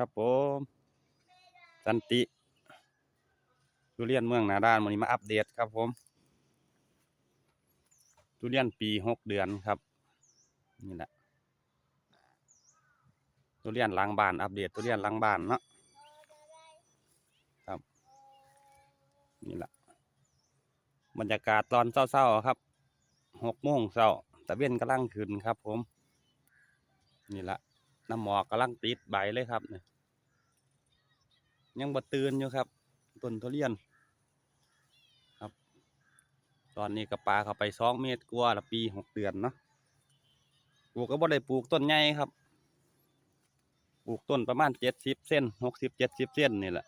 ครับผมสันติทุเรียนเมืองนาด้านวันนี้มาอัปเดตครับผมทุเรียนปีหกเดือนครับ นี่แหละทุเรียนล้างบ้านอัปเดตทุเรียนล้างบ้านเนาะครับ นี่แหละบรรยากาศตอนเศร้าๆครับหกโมงเช้าตะเวนกำลังขึ้นครับผม นี่แหละ น้ำหมอกกำลังติดใบเลยครับเนี่ยยังบ่ตื่นอยู่ครับต้นทุเรียน ครับ ตอนนี้กับปลาเข้าไปสองเมตรกว่าละปีหกเดือนเนาะปลูกก็บ่ได้ปลูกต้นใหญ่ครับปลูกต้นประมาณเจ็ดสิบเส้นหกสิบเจ็ดสิบเส้นนี่แหละ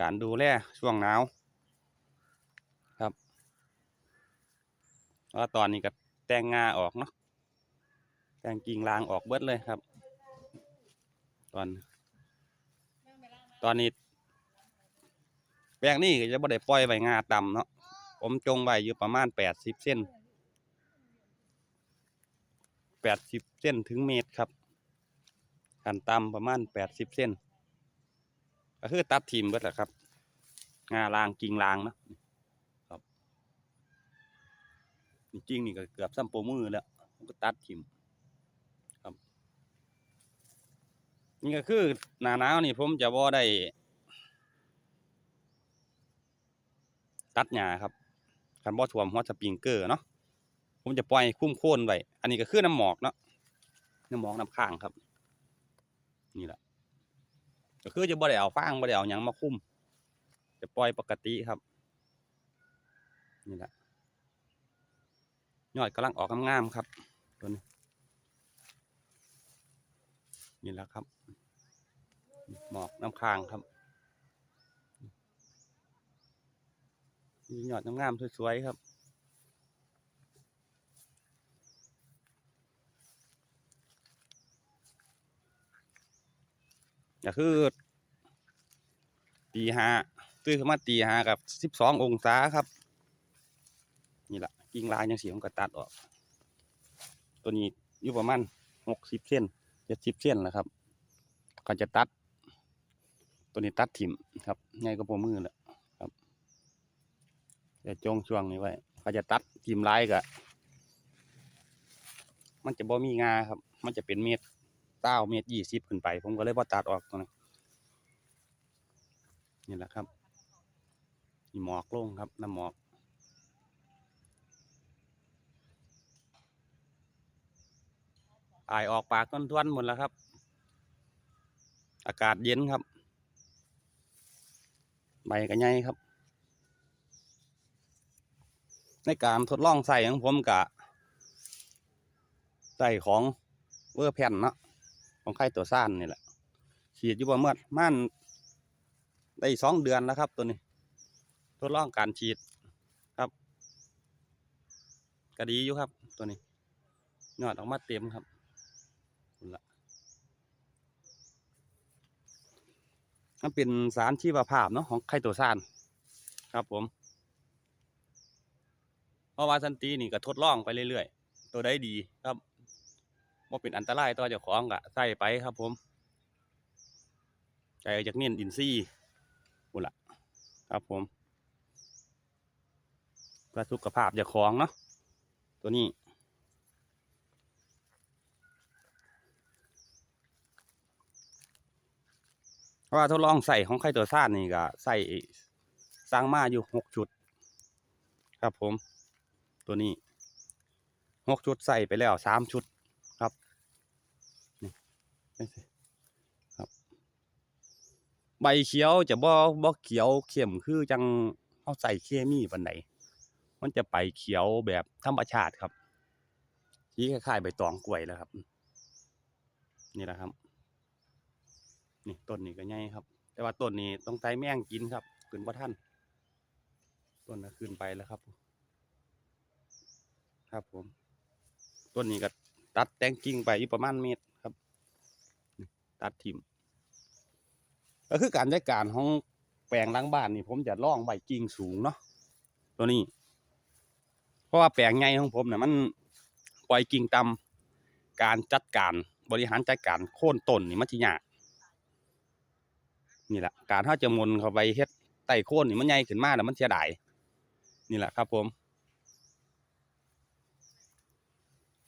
การดูแลช่วงหนาวครับ แล้วตอนนี้ก็แต่งงาออกเนาะแต่งกิ่งลางออกเบิดเลยครับ ตอน ตอนนี้ แปลงนี้ก็จะบ่ได้ปล่อยไว้งาต่ำเนาะผมจงไว้อยู่ประมาณแปดสิบเส้นแปดสิบเส้นถึงเมตรครับขันต่ำประมาณแปดสิบเส้นก็คือตัดทีมเบิดแหละครับ งาลางกิ่งลางเนาะ จริงนี่ก็เกือบซ้ำโปมือแล้วก็ตัดทิมครับ นี่ก็คือหนาหนาวนี่ผมจะบ่ได้ ตัดหญ้าครับคันบ่ท่วมหัวสปริงเกอร์เนาะผมจะปล่อยคุ้มโค่นไว้อันนี้ก็คือน้ำหมอกเนาะน้ำหมอกน้ำข้างครับ นี่แหละก็คือจะบ่ได้เอาฟางบ่ได้เอาหยังมาคุ้มจะปล่อยปกติครับ นี่แหละ ยอดกำลังออกงามๆครับตัวนี้นี่แหละครับ หมอกน้ำค้างครับนี่ยอดงามๆสวยๆครับ ก็คือ ตีห้าตื่นขึ้นมาตีห้ากับสิบสององศาครับ นี่แหละ กิ่งลายยังสีผมก็ตัดออก ตัวนี้อยู่ประมาณหกสิบเส้นเจ็ดสิบเส้นแหละครับก็จะตัด ตัวนี้ตัดถิ่มครับง่ายก็พอมือแหละครับจะจงช่วงนี้ไว้ก็จะตัดถิ่มลายกะมันจะบ่มีงาครับ มันจะเป็นเม็ดเต้าเม็ดยี่สิบขึ้นไป ผมก็เลยบ่ตัดออกตัวนั้นนี่แหละครับมีหมอกลงครับน้ำหมอก อายออกปากต้นทวนหมดแล้วครับ อากาศเย็นครับ ใบก็ใหญ่ครับ ในการทดลองใส่ของผมกะใส่ของเวอร์แผ่นเนาะของไข่ตัวซ่านนี่แหละฉีดอยู่ประมื่อมันได้สองเดือนแล้วครับ ตัวนี้ ทดลองการฉีดครับก็ดีอยู่ครับ ตัวนี้ยอดออกมาเต็มครับ มันเป็นสารชีวภาพเนาะของไคโตซานครับผมเพราะว่าสันตีนี่ก็ทดลองไปเรื่อยๆ ตัวได้ดีครับว่าเป็นอันตรายต่อเจ้าของก็ใส่ไปครับผมใจจากเน้นอินซี่บุละครับผมเพื่อสุขภาพเจ้าของเนาะตัวนี้ ราะว่าทดลองใส่ของไข่ตัวซ่านนี่ก็ใส่สร้างมาอยู่หกจุด ครับผม ตัวนี้หกชุดใส่ไปแล้วสามชุดครับนี่ครับ ใบเขียวจะบ่บ่เขียวเข้มคือจังเขาใส่เคมีปันไหนมันจะไปเขียวแบบธรรมชาติครับสีคล้ายๆใบตองกล้วยแล้วครับ นี่แหละครับ นี่ต้นนี้ก็ใหญ่ครับ แต่ว่าต้นนี้ต้องใช้แมงกินครับขึ้นว่าท่านต้นน่ะขึ้นไปแล้วครับ ครับผม ต้นนี้ก็ตัดแต่งกิ่งไปอยู่ประมาณเมตรครับ ตัดทิมก็คือการจัดการของแปลงล้างบ้านนี่ ผมจะล่องใบกิ่งสูงเนาะตัวนี้ เพราะว่าแปลงใหญ่ของผมเนี่ยมันปล่อยกิ่งต่การจัดการบริหารจัดการโค่นต้นนี่มันสิยาก นี่แหละการถ้าจะมนเข้าไปเฮ็ดไต่โค่นนี่มันใหญ่ขึ้นมาแล้วมันเสียดายนี่แหละครับผม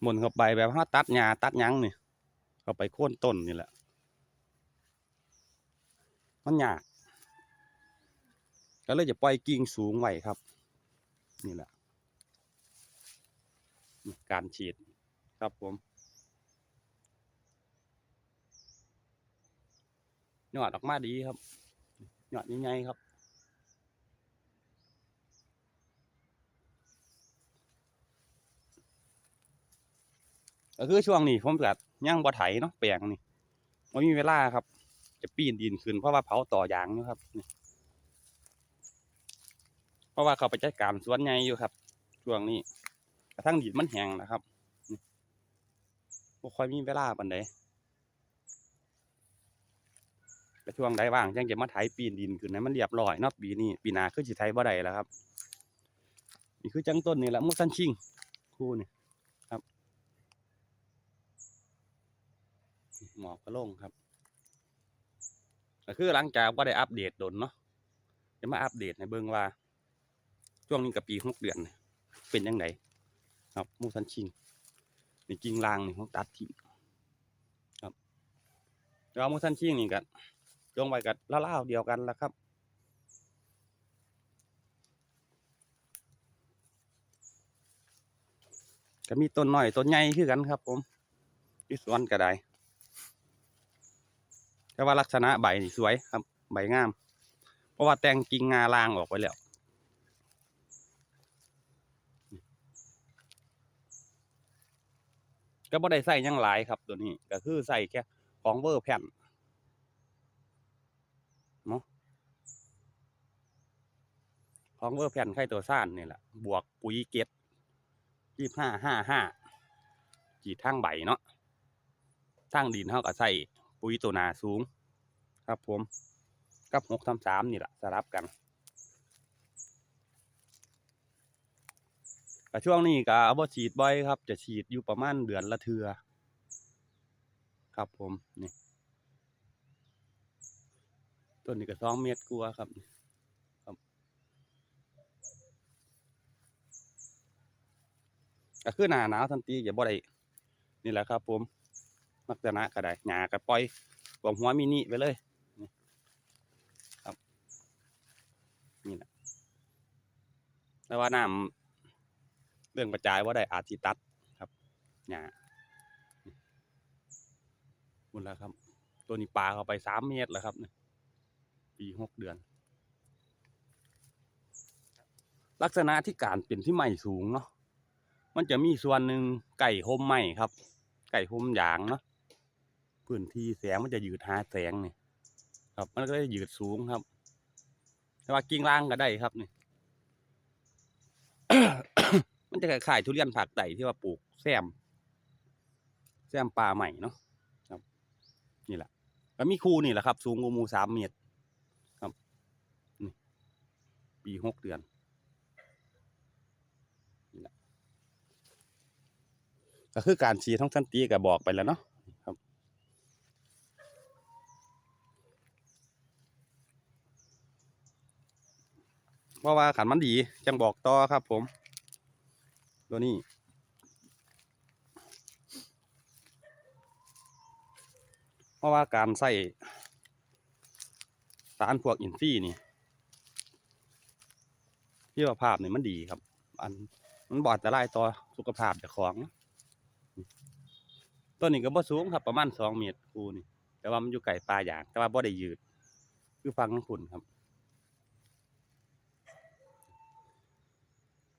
มนเข้าไปแบบถ้าตัดหญ้าตัดยังนี่เข้าไปโค่นต้นนี่แหละ มันยากก็เลยจะปล่อยกิ่งสูงไว้ครับ นี่แหละ การฉีดครับผม ยอดออกมาดีครับยอดยังไงครับก็คือช่วงนี้ผมกัดย่างบ่ไถเนาะแปลงนี่ไม่มีเวลาครับ จะปีนดินขึ้นเพราะว่าเผาต่อยางอยู่ครับเพราะว่าเขาไปจัดการสวนใหญ่อยู่ครับ ช่วงนี้กระทั่งดินมันแห้งนะครับนี่บ่ค่อยมีเวลาปันใด แต่ช่วงใดว่างจังจะมาไถปีนดินขึ้นให้มันเรียบร้อยเนาะปีนี้ปีหน้าคือสิไถบ่ได้แล้วครับนี่คือจังต้นนี่แหละมุสันชิงคู่นี่ครับหมอกกระโล่งครับก็คือหลังจากว่าได้อัปเดตโดนเนาะจะมาอัปเดตในเบิ่งว่า ช่วงนี้กับปีหกเดือนเป็นยังไงครับมูสันชิงนี่กิ่งลางนี่ของตัดทิ้งครับแล้วมูสันชิงนี่กัน จงไว้กับเล่าๆเดียวกันและครับก็มีต้นหน้อยต้นใหญ่คือกันครับ ผมที่สวนก็ได้แต่ว่าลักษณะใบนี่สวยครับ ใบงาม เพราะว่าแตงกิ่งงาลางออกไปแล้วก็บ่ได้ใส่ยังหลายครับตัวนี้ ก็คือใส่แค่ของเวอร์แผ่นเนาะ ของเวอร์แผ่นไข่ตัวซ่านนี่แหละบวกปุ๋ยเก็ดยี่ห้าห้าห้าจีดทางใบเนาะทางดินเท่ากับใส่ปุ๋ยตัวนาสูง ครับผม กับหกทำสามนี่แหละสลับกันก็ช่วงนี้ก็เอาบ่ฉีดบ่อยครับ จะฉีดอยู่ประมาณเดือนละเทือครับผมนี่ต้นนี้ก็สองเมตรกลัวครับครับ ก็คือหน้าหนาวทันทีอย่าบ่ได้นี่แหละครับ ผมลักษณะก็ได้หญ้าก็ปล่อยกวมหัวมินิไปเลยนี่ครับนี่แหละแต่ว่าน้ำเรื่องกระจายว่าได้อาจิตัดครับหญ้านี่คุณแล้วครับ ตัวนี้ปลาเข้าไปสามเมตรแล้วครับนี่ปีหกเดือน ลักษณะที่การเป็นที่ใหม่สูงเนาะ มันจะมีส่วนหนึ่งไก่ห่มไหมครับ ไก่ห่มยางเนาะพื้นที่แสงมันจะยืดหาแสงนี่ครับ มันก็จะยืดสูงครับ แต่ว่ากิ่งล่างก็ได้ครับนี่มันจะคล้ายทุเรียนผักไต่ที่ว่าปลูกแซมแซมป่าใหม่เนาะครับ นี่แหละแล้วมีคูนี่แหละครับ สูงกว่ามูสามเมตร ครับนี่ปีหกเดือน ก็คือการฉีดท้องสันตีก็บอกไปแล้วเนาะครับ เพราะว่าขันมันดีจังบอกต่อครับ ผม ตัวนี้เพราะว่าการใส่สารพวกอินทรีย์นี่ที่ว่าภาพนี่มันดีครับ อันมันบอดจะไล่ต่อสุขภาพเจ้าของ ต้นนี้ก็บ่สูงครับ ประมาณสองเมตรคูนี่ แต่ว่ามันอยู่ไก่ปลาอย่าง แต่ว่าบ่ได้ยืด คือฟังของคุณครับ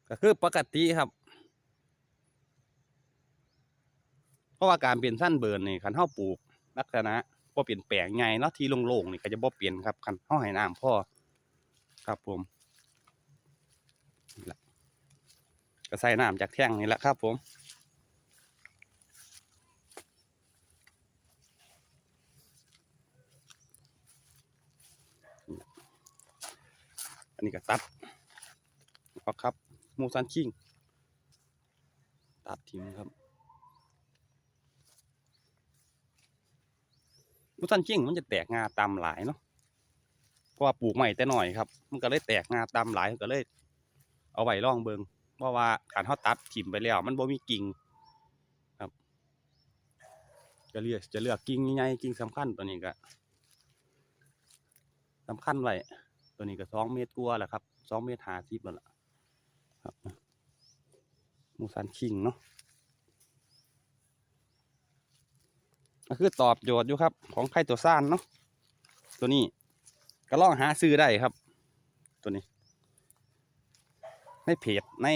ก็คือปกติครับ เพราะว่าการเปลี่ยนสั้นเบิร์นนี่คันเฮาปลูกลักษณะบ่เปลี่ยนแปลงใหญ่เนาะที่โล่งๆนี่ก็จะบ่เปลี่ยนครับคันเฮาให้น้ำพ่อครับผมก็ใส่น้ำจากแท่งนี่แหละครับผม อันนี้ก็ตัดครับครับมูซันชิงตัดทิ้งครับมุสันชิงมันจะแตกงาตามหลายเนาะเพราะว่าปลูกใหม่แต่หน่อยครับ มันก็เลยแตกงาตามหลายก็เลย เอาไว้ร่องเบิงเพราะว่าการทอดตัดถิ่มไปแล้ว มันบ่มีกิ่งครับ จะเลือกจะเลือกกิ่งใหญ่ๆกิ่งสำคัญตัวนี้ก็สำคัญไว้ ตัวนี้ก็สองเมตรกว่าแหละครับสองเมตรหาสิบแล้วล่ะครับมูสันชิงเนาะก็คือตอบโจทย์อยู่ครับ ของไข่ตัวซ่านเนาะตัวนี้ก็ลองหาซื้อได้ครับ ตัวนี้ ในเพจใน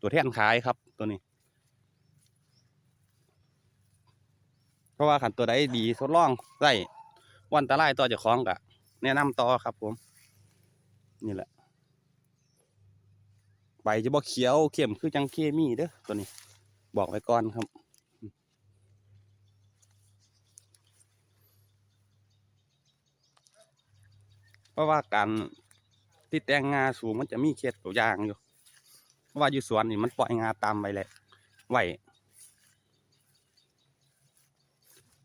ตัวแทนขายครับ ตัวนี้ เพราะว่าขันตัวใดดีทดลองได้วันตะไลต่อจะคล้องกะแนะนำต่อครับผม นี่แหละ ใบจะบอกเขียวเข้มคือจังเคมีเด้อตัวนี้ บอกไว้ก่อนครับเพราะว่าการที่แต่งงาสูงมันจะมีเคล็ดตัวอย่างอยู่เพราะว่าอยู่สวนนี่มันปล่อยงาตามไปเลยไหว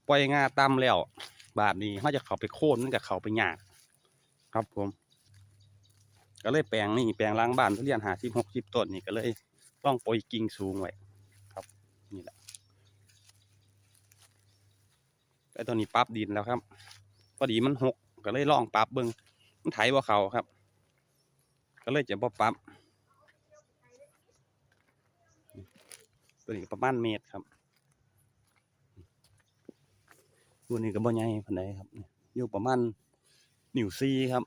ปล่อยงาตามแล้ว บาดนี้เขาจะเขาไปโค่นมันกับเขาไปหยากครับผม ก็เลยแปลงนี่แปลงล้างบ้านทุเรียนหาสิบหกสิบต้นนี่ก็เลยต้องปล่อยกิ่งสูงไว้ครับนี่แหละไอ้ตัวนี้ปรั๊บดินแล้วครับพอดีมันหกก็เลยลองปรั๊บเบิ้งมันไถบ่เขาครับ ก็เลยจะบ่ปรั๊บตัวนี้ประมาณเมตรครับตัวนี้ก็บ่ใหญ่ปานใดครับอยู่ประมาณนิ้วซี่ครับ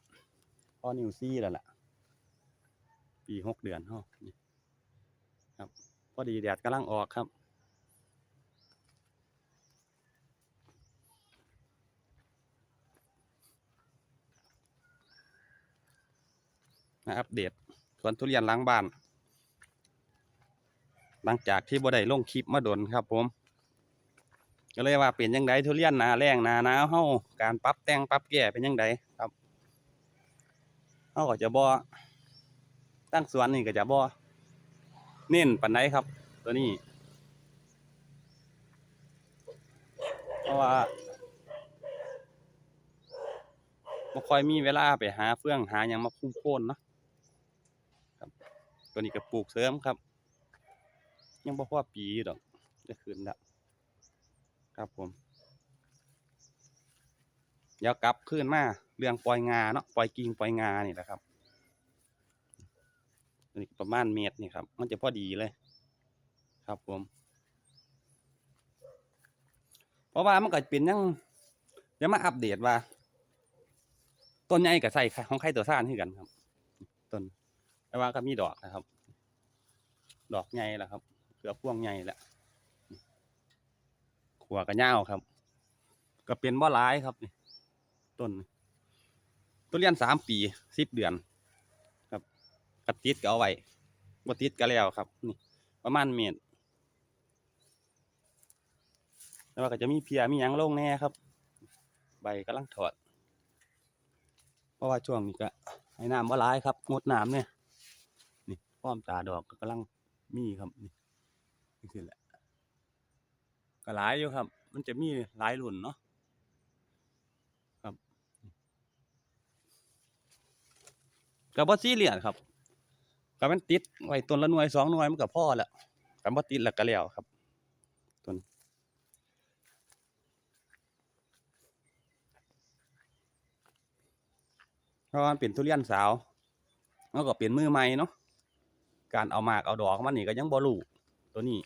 พอนิ้วซี่แล้วล่ะ ปีหกเดือนเฮาครับ พอดีแดดกำลังออกครับ มาอัปเดตสวนทุเรียนล้างบ้าน หลังจากที่บ่ได้ลงคลิปมาดนครับผม ก็เลยว่าเป็นยังไงทุเรียนนาแรงนาหนาวเฮาการปรับแต่งปรับแก้เป็นยังไงครับเฮาก็จะบ่ ตั้งสวนนี่ก็จะบ่เน้นปานใดครับ ตัวนี้ เพราะว่าบ่ค่อยมีเวลาไปหาเฟื่องหาหยังมาคุ้มโค่นเนาะครับ ตัวนี้ก็ปลูกเสริมครับ ยังบ่พอปีดอกจะขึ้นล้วครับผมเดี๋ยวกลับขึ้นมาเรื่องปล่อยงาเนาะปล่อยกิ่งปล่อยงานี่แหละครับ นี้ก็ประมาณเมตรนี่ครับ มันจะพอดีเลย ครับผม เพราะว่ามันก็เป็นยังเดี๋ยวมาอัปเดตว่า ต้นใหญ่กับใส่ของไข่ตัวซ่านที่กันครับ ต้นแต่ว่าก็มีดอกนะครับ ดอกใหญ่แล้วครับเกือบพวงใหญ่แล้วขัวกระเง่าครับ ก็เป็นบ่ร้ายครับต้นต้นเรียนสามปีสิบเดือน กระติดก็เอาไว้บ่ติดก็แล้วครับ นี่ ประมาณเมตรแล้วก็จะมีเพียมีหยังลงแน่ครับ ใบกำลังถอด เพราะว่าช่วงนี้ก็ให้น้ำบ่ร้ายครับงดน้ำเนี่ยนี่ป้อมตาดอกก็กำลังมีครับนี่นี่คือแหละก็หลายอยู่ครับ มันจะมีหลายรุ่นเนาะครับกับบ่ซีเรียสครับ กับมันติดไว้ต้นละหน่วยสองหน่วยมันก็พอแล้วกับ่ติดแล้วก็แล้วครับต้นเพราะว่ามันเป็นทุเรียนสาวแล้วก็เป็นมือใหม่เนาะการเอาหมากเอาดอกมันนี่ก็ยังบ่รู้ตัวนี้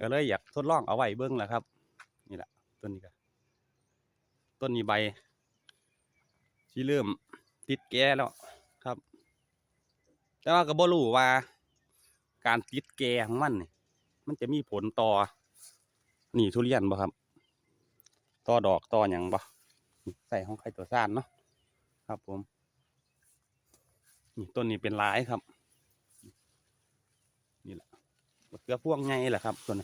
ก็เลยอยากทดลองเอาไว้เบิ่งแหละครับ นี่แหละต้นนี้ก็ต้นนี้ใบที่เริ่มติดแก่แล้ว แต่ว่าก็บ่รู้ว่า การติดแกของมันนี่มันจะมีผลต่อนี่ทุเรียนบ่ครับ ต่อดอกต่อหยังบ่ใส่ของไข่ตัวซ่านเนาะครับผมนี่ต้นนี้เป็นลายครับ นี่แหละมะเขือพวงไงแหละครับตัวน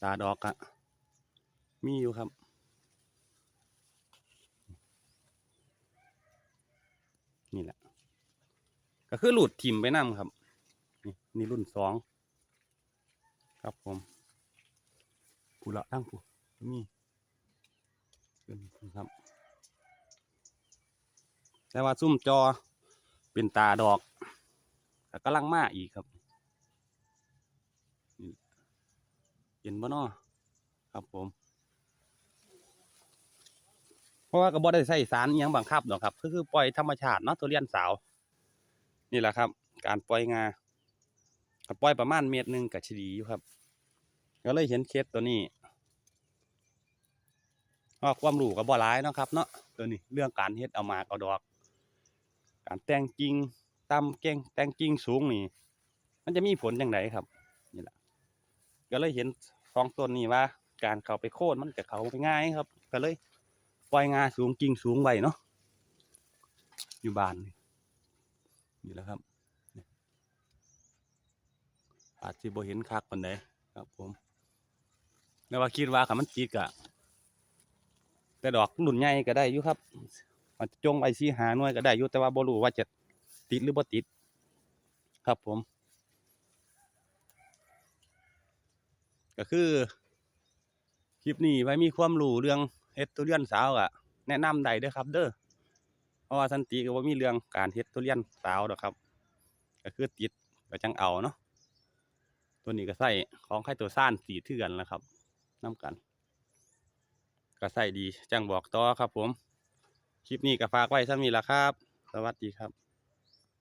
ตาดอกอะมีอยู่ครับ นี่แหละ ก็คือหลุดถิ่มไปนั่ครับ นี่นี่รุ่นสองครับผมผู้ละทั้งผู้มีเป็นครับ แต่ว่าซุ่มจอเป็นตาดอกก็กำลังมาอีกครับนี่เห็นบ่นาะครับผม เพราะว่าก็บ่ได้ใส่สารยังบังคับดอกครับก็คือปล่อยธรรมชาติเนาะทุเรียนสาว นี่แหละครับ การปล่อยงาปล่อยประมาณเมตรหนึ่งก็ชดีอยู่ครับ ก็เลยเห็นเคสตัวนี้ก็ความรู้ก็บ่หลายเนาะครับเนาะตัวนี้เรื่องการเฮ็ดเอามากเอาดอก การแต่งกิ่งตำเก่งแต่งกิ่งสูงนี่ มันจะมีผลอย่างไรครับนี่แหละก็เลยเห็นสองต้นนี้ว่า การเข้าไปโค่นมันจะเขาไปง่ายครับ ก็เลย ปล่อยงาสูงกิ่งสูงไว้เนาะอยู่บ้านนี่แหละครับอาจจะบ่เห็นคักปานใดครับผมแล้วว่าคิดว่าคันมันจิกอะแต่ดอกรุ่นใหญ่ก็ได้อยู่ครับมันจงไปสีหาหน่วยก็ได้อยู่แต่ว่าบ่รู้ว่าจะติดหรือบ่ติด ครับผม ก็คือ คลิปนี้ไว้มีความรู้เรื่อง เฮ็ดทุเรียนสาวอะแนะนำได้เด้อครับ เด้อเพราะว่าสันติก็บ่มีเรื่องการเฮ็ดทุเรียนสาวดอกครับ ก็คือติดก็จังเอาเนาะตัวนี้ก็ใส่ของไข่ตัวซ่านสีเถื่อนแล้วครับน้ำกัน ก็ใส่ดีจังบอกต่อครับ ผม คลิปนี้ก็ฝากไว้ซะมีละครับ สวัสดีครับ